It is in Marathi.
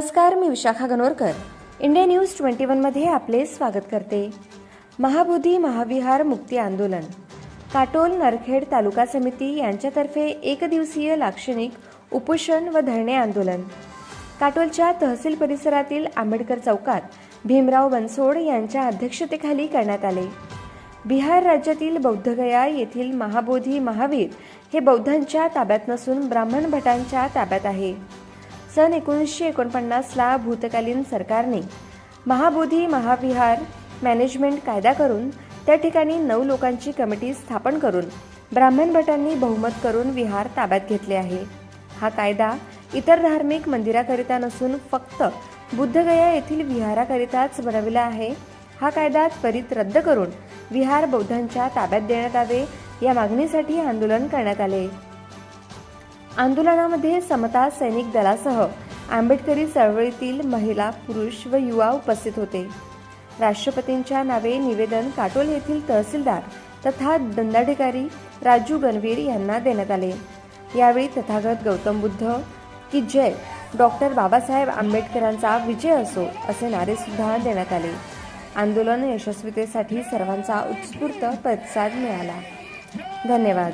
नमस्कार मी Vishakha Ganorkar. India news twenty वनमध्ये आपले स्वागत करते. महाबोधी महाविहार मुक्ती आंदोलन. काटोल नरखेड तालुका समिती यांच्यातर्फे एकदिवसीय लाक्षणिक उपोषण व धरणे आंदोलन. काटोलच्या तहसील परिसरातील आंबेडकर चौकात भीमराव बनसोड यांच्या अध्यक्षतेखाली करण्यात आले. बिहार राज्यातील बौद्धगया येथील महाबोधी महावीर हे बौद्धांच्या ताब्यात नसून ब्राह्मण भटांच्या ताब्यात आहे. सन एकोणीसशे एकोणपन्नासला भूतकालीन सरकारने महाबोधी महाविहार मॅनेजमेंट कायदा करून त्या ठिकाणी नऊ लोकांची कमिटी स्थापन करून ब्राह्मण भटांनी बहुमत करून विहार ताब्यात घेतले आहे. हा कायदा इतर धार्मिक मंदिराकरिता नसून फक्त बुद्धगया येथील विहाराकरिताच बनविला आहे. हा कायदा त्वरित रद्द करून विहार बौद्धांच्या ताब्यात देण्यात यावे या मागणीसाठी आंदोलन करण्यात आले. आंदोलनामध्ये समता सैनिक दलासह आंबेडकरी चळवळीतील महिला पुरुष व युवा उपस्थित होते. राष्ट्रपतींच्या नावे निवेदन काटोल येथील तहसीलदार तथा दंडाधिकारी राजू गणवीर यांना देण्यात आले. यावेळी तथागत गौतम बुद्ध की जय डॉक्टर बाबासाहेब आंबेडकरांचा विजय असो असे नारे सुद्धा देण्यात आले. आंदोलन यशस्वीतेसाठी सर्वांचा उत्स्फूर्त प्रतिसाद मिळाला. धन्यवाद.